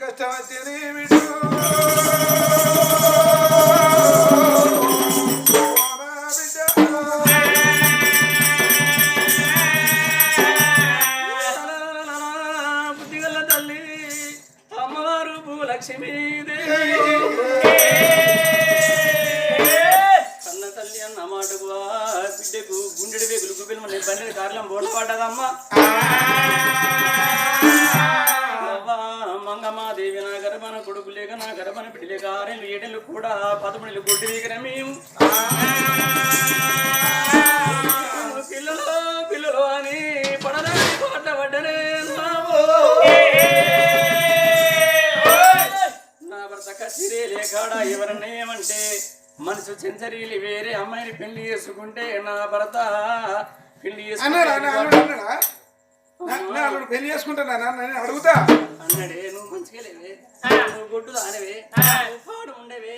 కష్టం వచ్చేది లేకాడా ఎవరన్నా ఏమంటే మనసు చెంచరీలు వేరే అమ్మాయిని పెళ్ళి చేసుకుంటే నా భర్త పెళ్ళి పెళ్ళి చేసుకుంటానా నేను అడుగుతా. అన్నాడే నువ్వు మంచిగా లేవే. నువ్వు గొడ్డు దానవే. నువ్వు పాడు ఉండేవే.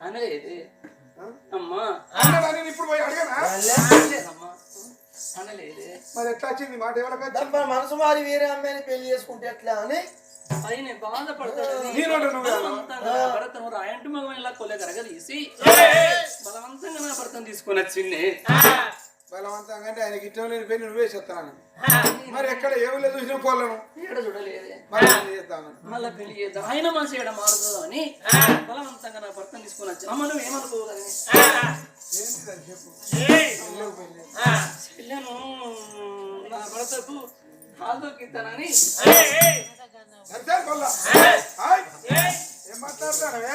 అనలేదే అమ్మా. నేను ఇప్పుడు పోయి అడగనా? అనలేదే మరి ఎట్లా వచ్చింది? మాట ఎవరికి మనసు మారి వేరే అమ్మాయిని పెళ్ళి చేసుకుంటే ఎట్లా అని ఆయన బాధపడతాడని నీ నోట నువ్వు. కాదు. బలవంతంగా నా భర్తను రాయంటి మగం ఇలా కొలే కరగదీసి బలవంతంగా నా భర్తను తీసుకొని వచ్చింది బలవంతంగా అంటే ఆయనకి ఇష్టం లేని నువ్వే మరి ఎక్కడ ఏమి చూసిన పోలను మళ్ళా పెళ్ళి చేద్దాం. ఆయన మనసు ఏడ మారదు అని బలవంతంగా నా భర్తను తీసుకొని వచ్చి అమ్మ నువ్వు ఏమనుకోవు కదని ఏంటి అది చెప్పు నా భర్తకు పొల్ల. హాయ్. ఏం మాట్లాడతానవే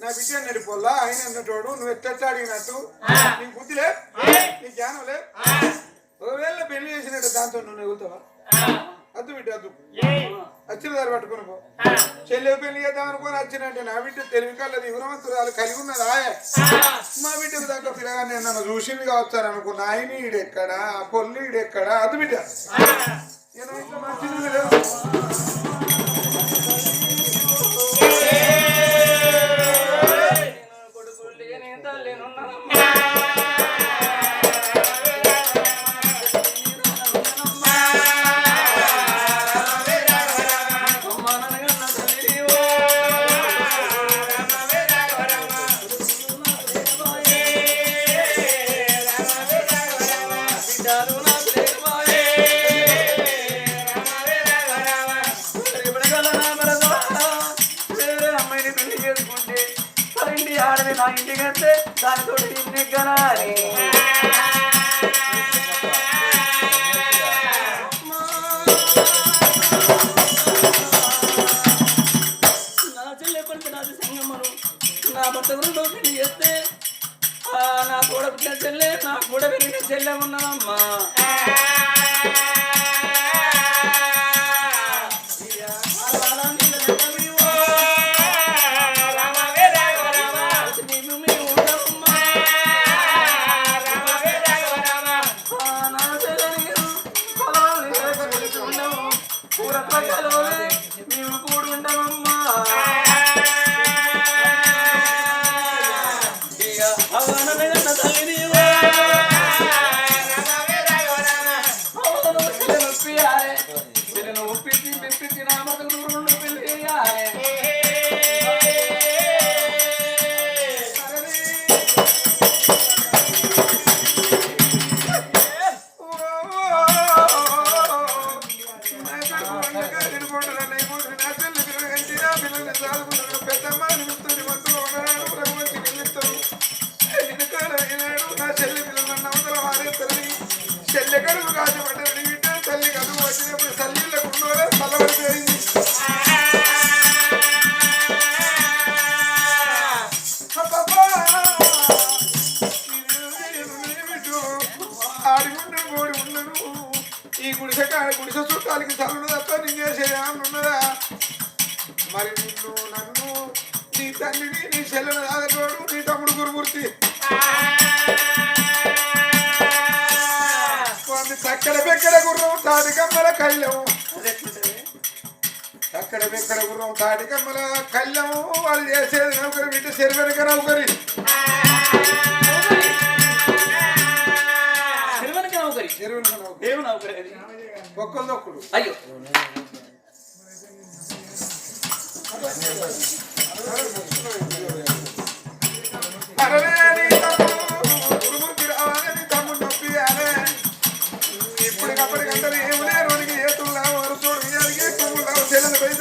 నా బిడ్డ అన్నాడు పొల్ల ఆయన అన్నటోడు నువ్వు ఎట్లా అడిగినట్టు? నీకు బుద్ధిలే నీ జ్ఞానంలే ఒకవేళ పెళ్ళి చేసినట్టు దాంతో నువ్వు నెగులుతావా అద్దు బిడ్డ అద్దు. వచ్చిన దారి పట్టుకుని పో. చెల్లె పెళ్ళి చేద్దాం అనుకుని వచ్చినట్టే నా బిడ్డ తెలివి కల్లది వివరవంతురాలు కలిగి ఉన్నది ఆయే మా బిడ్డకు పిల్లగా నేను నన్ను చూసింది కావచ్చారు అనుకున్నా. ఆయన ఈడెక్కడా? పొల్లి ఈడెక్కడా? అద్దు బిడ్డ. నేను ఇంట్లో మంచిది ఇంటికి నా చెల్లె పడితే నాది సంగమ్మను నా భర్త గురించి చేస్తే నా కూడా పుట్టిన చెల్లె నా కూడా పెరిగిన చెల్లె ఉన్నదమ్మా చెల్లెకడుగు చక్కడ బెక్కడ గుర్రం తాడి కమ్మల కళ్ళం. చక్కడ బెక్కడ గుర్రం తాడి కమ్మల కళ్ళం. వాళ్ళు చేసేది నౌకరి వింటే శరీరక నౌకరి. అయ్యో.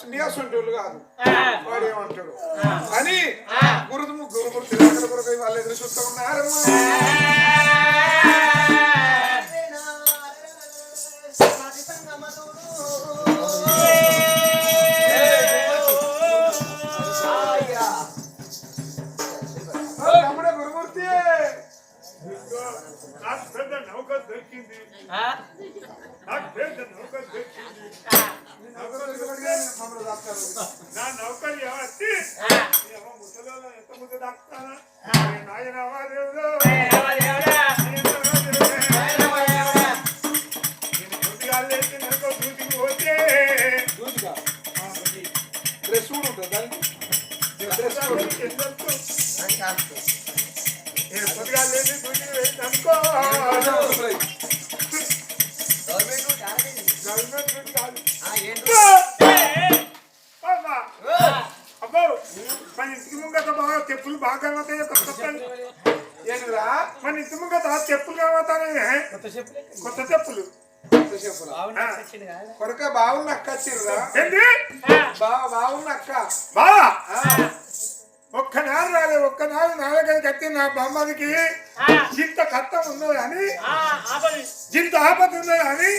అసలు కాదు. వాడు ఏమంటాడు? అని గురుదు తిరగల కొరకు వాళ్ళు ఎదురు చూస్తూ ఉన్నారమ్మా. వచ్చిర్రా ఏంటి బావ బావున్న అక్క బావా ఒక్క నాడు రాలే ఒక్క నాడు నాలుగైదు కట్టి నా బొమ్మదికి. జింత కట్టం ఉన్నది అని. జింత ఆపద. ఉన్నది అని.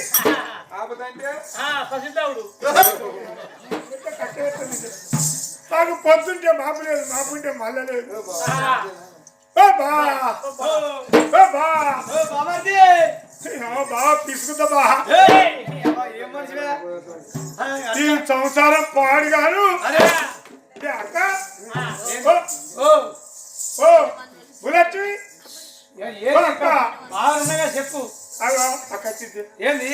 నాకు పొద్దుంటే మాపు లేదు మాపుంటే మల్ల లేదు. ఓ బా. ఓ బా. ఓ బా పిసుకుతా బా. ఈ సంసారం పాడు అక్క? ఓ ఓ. ఓ బాగున్నాగా చెప్పు. ఏంది?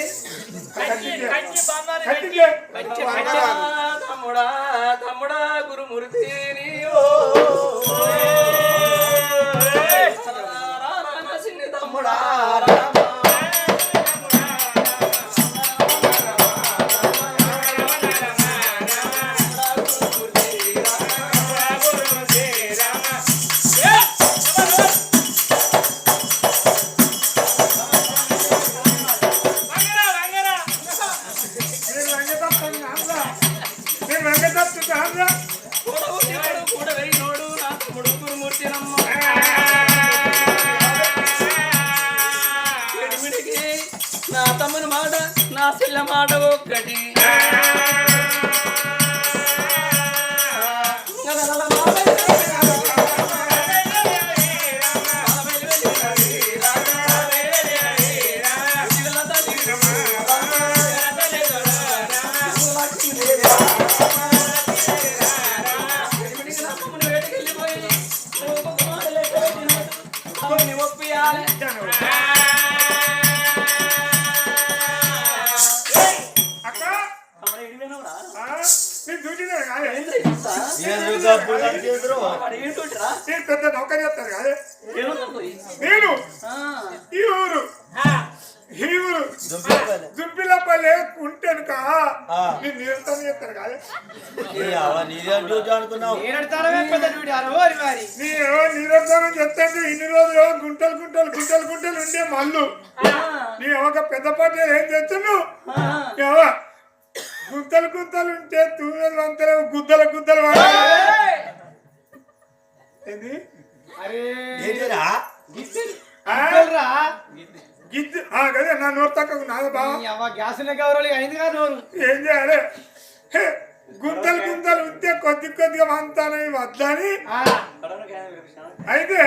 తమ్ముడా తమ్ముడా గురుమూర్తి నీవో. కాదే. నేను నిరంతరం చెప్తాను ఇన్ని రోజులు గుంటలు గుంటలు గుంటలు గుంటలు ఉండే మళ్ళు. నీ ఒక పెద్ద పాట ఏం చేస్తున్నావు? ఏవా, గుంతలు గుంతలు ఉంటే తూమెలు అంతలే గుద్దల గుద్దలు. ఏంది? ఆ? గిద్ది. కదే నా నోరు తక్కువ నాది బావ? గ్యాస్ గౌరవం అయింది కాదు నోరు. ఏం చేయాలి? గుంతలు గుంతలు ఉంటే కొద్ది కొద్దిగా వంతానని వద్దని అయితే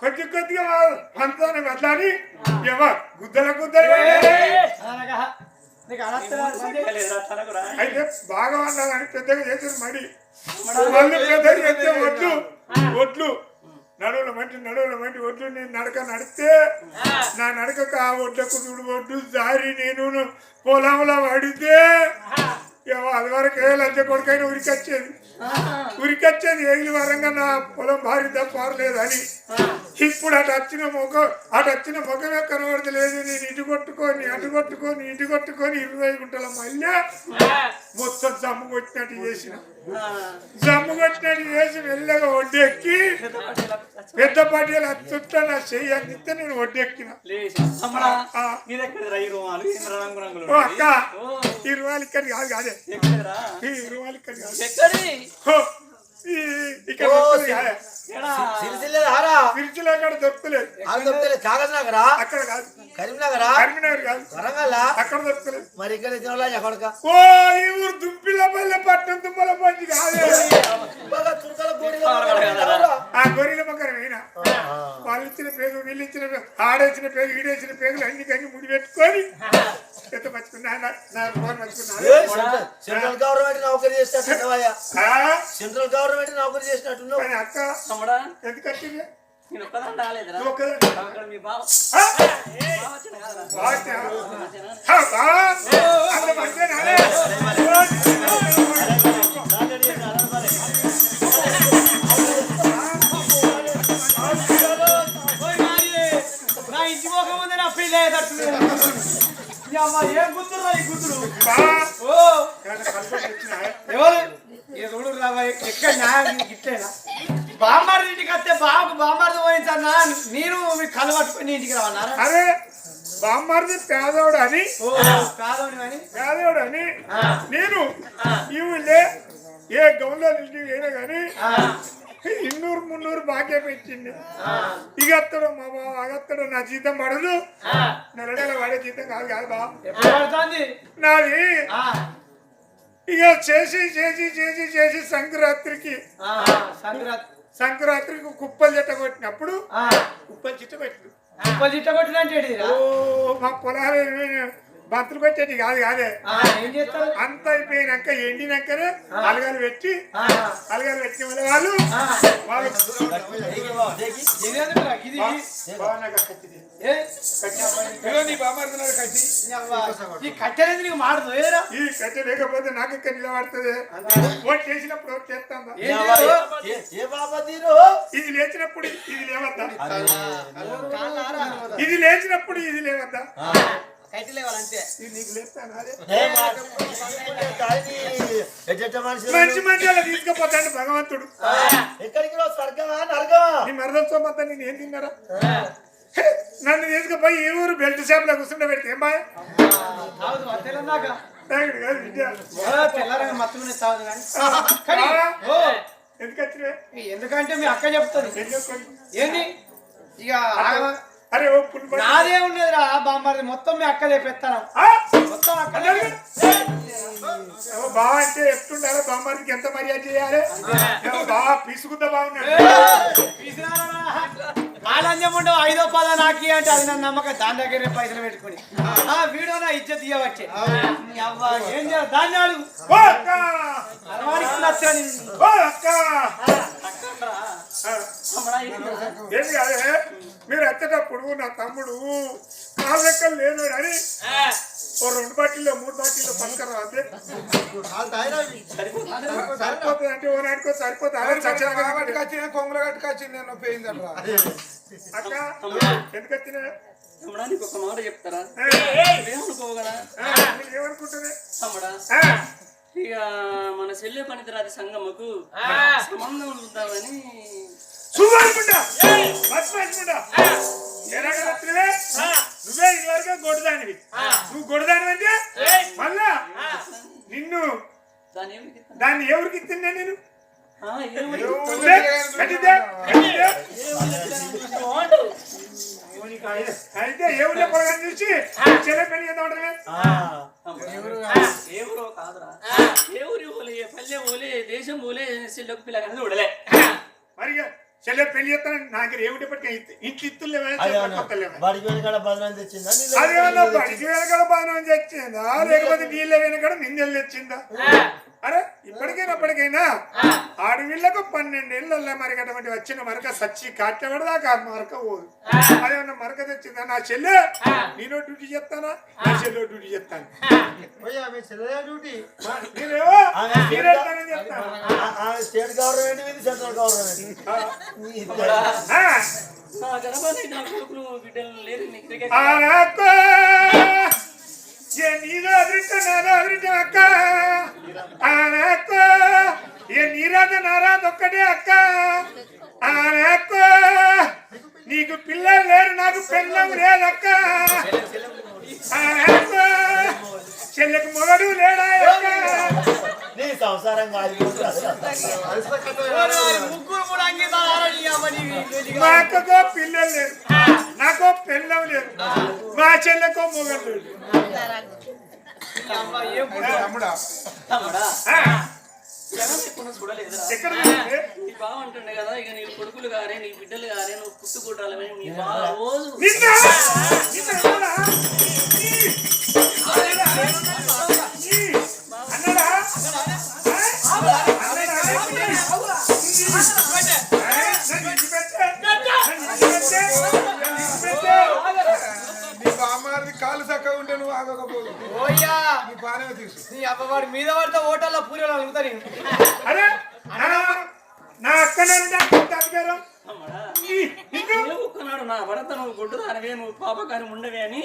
కొద్ది కొద్దిగా వంతానని వద్దని ఏమో గుద్దల గుద్దలు అయితే బాగా వండాలని పెద్దగా చేసిన మడి మళ్ళీ పెద్దగా చేస్తే ఒడ్లు ఒడ్లు నడువుల మంటి నడువుల మంటి ఒడ్లు నేను నడక నడిస్తే నా నడకకు ఆ ఒడ్లకు చూడు ఒడ్డు జారి నేను పొలంలో పడితే అది వరకు లంచ కొడుకైనా ఉరికొచ్చేది. ఉరికొచ్చేది ఏగిలి వరంగా నా పొలం భారీ తప్పారలేదు అని ఇప్పుడు అటు వచ్చిన ముఖం అటు వచ్చిన ముఖమే కనబడతలేదు. నేను ఇటు కొట్టుకొని అటు కొట్టుకొని ఇటు కొట్టుకొని ఇరవై గుంటల మళ్ళీ మొత్తం జమ్ము కొట్టినట్టు చేసిన. జమ్ము కొట్టినట్టు చేసి వెళ్ళగా ఒడ్డెక్కి పెద్ద పట్టేలు అత్తుట్ట నా చెయ్యి అందిస్తే నేను ఒడ్డెక్కిన అక్క ఈ రుమాలు ఇక్కడ కాదు కాదే. ఈ రుమాలు ఇక్కడ కాదు. ఇక్కడ ఎక్కడా? సిరిసిల్ల అక్కడ దొరుకుతలేదు. దొరుకుతలే కాగజ్ నగరా అక్కడ కాదు. కరీంనగరా? కరీంనగర్ కాదు. వరంగల్ అక్కడ దొరుకుతలేదు. మరి ఇక్కడ తినాలా ఎక్కడక ఓ ఈ ఊరు దుంపిల పల్లె పట్టణం దుమ్మల పంచి కాదే. బాగా తురకల కోడిలో ఉన్నారా? ఆ గొర్రెల పక్కన పోయినా వాళ్ళు ఇచ్చిన పేగు వీళ్ళు ఇచ్చిన పేగు ఆడేసిన పేగు ఈడేసిన పేగులు అన్ని కన్ని ముడి పెట్టుకొని ఎంత పచ్చుకున్నా సెంట్రల్- గవర్నమెంట్ నౌకరీ చేసినట్టున్నావయ్యా సెంట్రల్ గవర్నమెంట్ నౌకరీ చేసినట్టున్నావు కానీ అక్క తమ్ముడా ఎందుకు వచ్చింది నేను ఒక్కదాన్ని రాలేదురా. అక్కడ మీ బావ వచ్చిన కదరా. అమ్మ ఏం గుర్తురా ఈ వచ్చినాయా? ఎవరు? ఏ చూడు రాబా ఎక్కడ ఇట్లేనా? బామ్మారి ఇంటికి వస్తే బాబు బామ్మారితో పోయించన్నా నేను మీ కళ్ళు పట్టుకొని ఇంటికి రావన్నారా అరే బామ్మర్ది పేదోడు అని. కాదని అని? పేదోడు అని. నేను ఈ ఊళ్ళే ఏ గౌన్లో నిలిచి అయినా కానీ ఇన్నూరు మున్నూరు బాగా పెట్టింది ఇక అత్తడు మా బావ అగత్తడు నా జీతం పడదు. నెల నెల పడే జీతం కాదు కాదు బా ఎప్పుడు పడుతుంది? నాది ఇక చేసి చేసి చేసి చేసి సంక్రాంతికి సంక్రాంతికి కుప్పలు చెట్ట కొట్టినప్పుడు కుప్పలు చిట్ట పెట్టింది ఉప్పల్ చిట్ట కొట్టినట్టు ఓ మా పొలాలు బంతులు పెట్టేది కాదు కాదే ఏం చేస్తారు అంత అయిపోయినాక ఎండినాకనే అలగాలు పెట్టి అలగాలు పెట్టిన వాళ్ళ ఈ ఈ కట్టెలేదు నీకు మాడదు ఏరా ఈ కట్టె లేకపోతే నాకు ఇక్కడ నిలబడుతుంది ఓట్ చేసినప్పుడు ఓట్ చేస్తాను ఇది లేచినప్పుడు ఇది లేవద్దా? ఇది లేచినప్పుడు ఇది లేవద్దా కట్టె లేవాలంతే నీకు మంచి మంచి అలా తీసుకుపోతాడు భగవంతుడు. ఎక్కడికి స్వర్గమా నరకమా? నీ మరదల సొమ్మంతా నేను ఏం తిన్నారా? నన్ను తీసుకుపోయి ఏ ఊరు బెల్ట్ షాప్లో కూర్చుంటే పెడితే ఏం బాయ్ ఎందుకంటే మీ అక్క చెప్తుంది. ఏం చెప్పండి ఏంది? ఇక అరే ఓ పుల్ నాదే ఉన్నదిరా బామ్మారి మొత్తం మీ అక్క లేపెత్తాను ఆ? మొత్తం అక్క ఏమో బావ అంటే ఎట్లుండాలి బామ్మడికి ఎంత మర్యాద చేయాలి? బావ పీసుకుందా బాగున్నాడు ఆనందం ఉండవు ఐదో పద నాకి అంటే అది నా నమ్మకం. దాని దగ్గరే పైసలు పెట్టుకుని. ఆ. వీడియో నా ఇజ్జత్ ఇవ్వచ్చే ఏం చేయాలి? దాన్ని అడుగు? ఏం కాదే మీరు వచ్చేటప్పుడు నా తమ్ముడు కాలు లెక్కలు లేను అని. ఓ రెండు బాటిల్లో మూడు బాటిల్లో పనుకరా అంతే. సరిపోతుంది అంటే ఓ నాటికో సరిపోతుంది. కొంగుల కట్టి కచ్చింది నేను పోయిందట్రా అక్క ఎందుకు వచ్చినా? తమ్ముడా నీకు ఒక మాట చెప్తారా? ఏమనుకుంటుంది తమ్ముడా ఆ, ఇక మన చెల్లె పనితరాది సంగమ్మకు సంబంధం ఉందామని బస్ అనుకుంటా ఎలాగ వచ్చినవే నువ్వే ఇదివరకు గొడదానివి నువ్వు అంటే మళ్ళా నిన్ను? దాన్ని ఎవరికి ఇస్తున్నా నేను? అయితే ఏ పొలగాన్ని చూసి చెల్లె పెళ్ళి అంటావే? ఏ ఊరో కాదురా ఏ ఊరి పోలే ఏ పల్లె పోలే దేశం పోలే చెల్లెకు పిల్లగానే చూడలే మరి ఇక చెల్లె పెళ్ళి చేస్తాను నాకు ఏమిటప్పటికీ ఇంట్లో ఇత్తులేవా కొత్తలేవా బడికి వెనకాల బదనాన్ని తెచ్చిందా? నీళ్ళు అదేమన్నా బడికి వెనకడ బాగా తెచ్చిందా? లేకపోతే నీళ్ళ వెనకడ నిన్నెళ్ళు తెచ్చిందా? అరే ఇప్పటికైనా అప్పటికైనా ఆడవిళ్ళకు పన్నెండేళ్ళల్లో మరి అటువంటి వచ్చిన మరక సచ్చి కాటేవాడు దాకా ఆ మరక పోదు. అదేమన్నా మరక తెచ్చిందా? నా చెల్లె నేను డ్యూటీ చేస్తానా? నా చెల్లె డ్యూటీ డ్యూటీ. చెప్తాను స్టేట్ గవర్నమెంట్ సెంట్రల్ బిడ్డలు లేరు నీ క్రికెట్ ఆ నాకు ఏ నీదో అదృష్టం నాదో అదృష్టం అక్క ఆ అక్క ఏ నీరాజ నారాజ ఒక్కటే అక్క ఆ అక్క నీకు పిల్లలు లేరు నాకు పెళ్ళం లేదక్క ఆ అక్క చెల్లెకు మొగడు లేడా అక్క నీ సంసారం కాదు. మా అక్కకో పిల్లలు లేరు నాకో పెళ్ళం లేదు మా చెల్లెకో మొగడు లేడు ఎక్కడ నీ బావ అంటుండే కదా ఇక నీ కొడుకులు గారే నీ బిడ్డలు గారే నువ్వు పుట్టుకుంటాలని మీ బావ రోజు అన్నడా కాలు చక్కగా ఉంటే నువ్వు ఆగకపోదు. ఓయ్యా! నీ పానే తీసు. నీ అమ్మవాడి మీద పడితే హోటల్లో పూరీలు అలుగుతా నేను. అరే! నా నా అక్క నన్ను? ఒక్కనాడు నా భర్త నువ్వు గుడ్డు దానివే నువ్వు పాపకాని ఉండవే అని?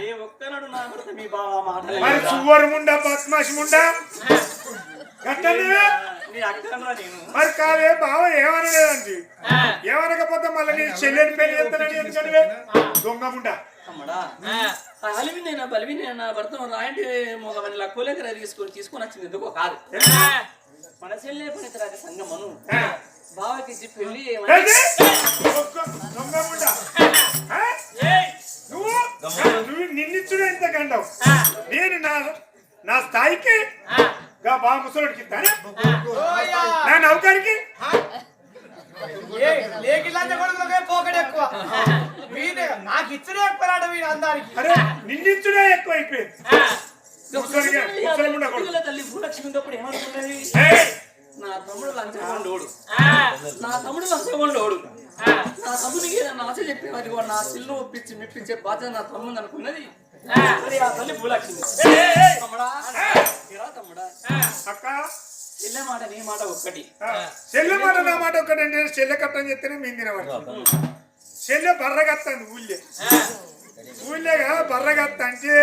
ఏ ఒక్కనాడు నా భర్త మీ బావ ముండా బద్మాష్ ముండా? మరి కాదే బావ ఏమనలేదండి. ఏమనకపోతే మళ్ళీ నీ చెల్లెని పెళ్ళి చేస్తానని ఎందుకనివే? దొంగ ముండా. తమ్ముడా ఆ అలివినేనా బలివినేనా భర్త రాయంటి మొగమని లక్కులేక తీసుకొని తీసుకొని వచ్చింది ఎందుకో కాదు. మన చెల్లె పనితరాది సంగమను. బావకి ఆ? నువ్వు? నిన్నిచ్చుడు ఎంత గండవు నేను నా నా స్థాయికి గా ముసలోడికి ఓయ్యా నా నౌకరికి కొడుకులకే పోకడ ఎక్కువ. నాకు ఇచ్చిన ఎక్కువ రాడు వీడు అందరికి అరే నిన్నిచ్చుడే ఎక్కువ అయిపోయింది. తల్లి భూలక్ష్మి ఉన్నప్పుడు ఏమనుకున్నది ఏయ్! నా తమ్ముడు లంచగొండోడు నా తమ్ముడు లంచగొండోడు నా తమ్మునికి ఏదైనా ఆశ చెప్పేవారి నా సిల్లు ఒప్పించి మెప్పించే బాధ్యత నా తమ్ముడు అనుకున్నది. మరి ఆ తల్లి భూలక్ష్మి. తమ్ముడా? ఏరా తమ్ముడా? అక్క చెల్లె మాట నీ మాట ఒక్కటి. ఆ, చెల్లె మాట నా మాట ఒక్కటంటే చెల్లె కట్టని చెప్తేనే మేము తినవాడు చెల్లె బర్రగత్తాను ఊళ్ళే. ఊళ్ళేగా బర్రగత్త అంటే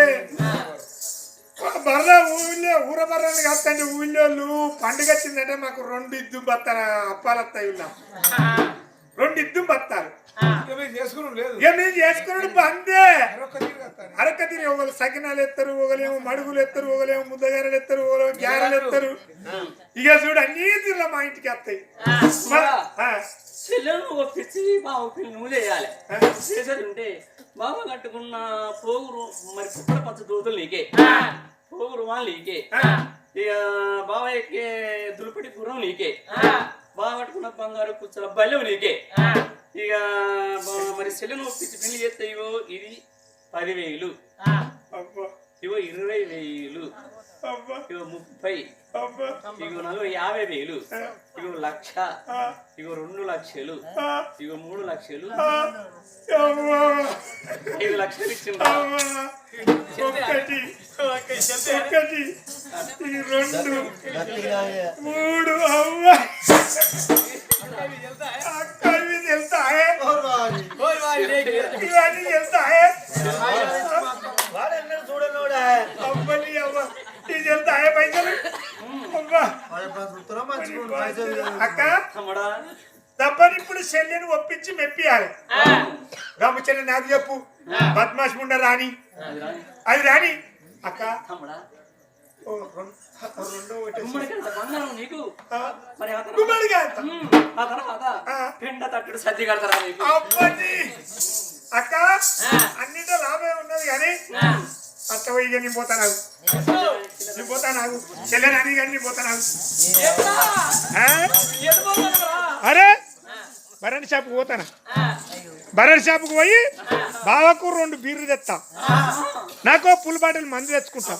బర్ర ఊళ్ళో ఊర బర్రని కత్తంటే ఊళ్ళోళ్ళు పండుగ వచ్చిందంటే మాకు రెండు ఇద్దు బత్తాల అప్పాలు వస్తాయి ఊళ్ళో. రెండు ఇద్దు బత్తాలు మేము చేసుకున్నాడు బందే అరక తిని ఒకరు సకినాలు ఎత్తారు ఒకలేమో మడుగులు ఎత్తారు ఒకలేమో ముద్దగారలు ఎత్తారు ఒకలేమో గ్యారెలు ఎత్తారు. ఇక చూడు అన్ని తీర్ల మా ఇంటికి వస్తాయి. మ- ఆ, చెల్లెను ఒప్పించి బావ పిల్లి నువ్వు చేయాలి. చేసేది ఉంటే బావ కట్టుకున్న పోగురు మరి పుప్పల పచ్చ దూతలు నీకే. పోగురు వాళ్ళు నీకే. ఇక బావ ఎక్కే దులుపటి గుర్రం నీకే. బావ కట్టుకున్న బంగారు కుచ్చల బల్లెం నీకే. ఇక మరి చెల్లెను ఒప్పించి పెళ్ళి చేస్తే ఇగో ఇది పదివేలు. అబ్బా. ఇగో ఇరవై వేలు అబ్బా. ఇగో ముప్పై. అబ్బా. ఇగో నలభై యాభై వేలు ఇగో లక్ష. ఇగో రెండు లక్షలు. ఇగో మూడు లక్షలు. ఐదు లక్షలు ఇచ్చిండ్రా. అబ్బా ఒకటి రెండు మూడు అవ్వ. అక్క ఇవి తెలుస్తాయే ఓయ్ వాడి లేకి. ఇవన్నీ అవ్వ. ఇది తెలుస్తాయే పైసలు? అవ్వ. అక్క. తప్పని ఇప్పుడు చెల్లెని ఒప్పించి మెప్పియాలి. రామచంద్ర నాకు చెప్పు. బద్మాష్ ముండ రాని అది రాని. అక్క. తమ్ముడా. బంగారం నీకు. మరి ఆ తర్వాత. పెండ తట్టుడు సర్ది కడతారా నీకు? అక్క అన్నింటిలో లాభమే ఉన్నది కానీ అత్త పోయి నేను పోతా నాకు. నేను పోతా నాకు. చెల్లెని అని కానీ నేను పోతా నాకు. ఆ? అరే బరణ్ షాప్కి పోతానా? బరణ్ షాప్కి పోయి బావకు రెండు బీర్లు తెస్తా నాకో పుల్ బాటిల్ మందు తెచ్చుకుంటా.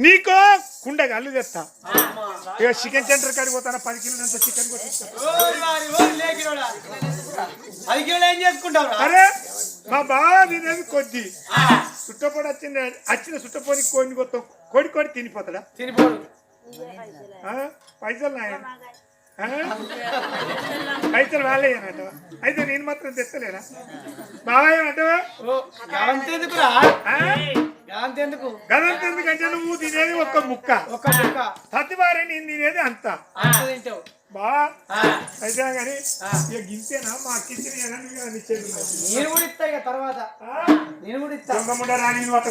నీకో కుండ అల్లు తెస్తా. ఇక చికెన్ సెంటర్ కాడికి పోతానా? పది కిలోలు అంత చికెన్ అరే మా బావ తినేది కొద్ది. చుట్టపోడు వచ్చిన వచ్చిన చుట్టపోని కోడిని కొత్త. కోడి కోడి తినిపోతాడా? తినిపోడు. ఆ? పైసలు నాయ? పైసలు వాళ్ళే అన్నట్టు అయితే నేను మాత్రం తెస్తలేనా? బావా ఏమంటావా ఓ, అంతెందుకురా ఆ? అంతెందుకు గదంత ఎందుకంటే నువ్వు తినేది ఒక్క ముక్క. ఒక్క ముక్క. ప్రతివారి నేను తినేది అంత. బా. అయితే కానీ. ఇక గింతేనా? మా ఇచ్చేది నేను కూడా ఇస్తా ఇక తర్వాత. నేను కూడా ఇస్తా. దొంగముండ రాని నువ్వు అట్ట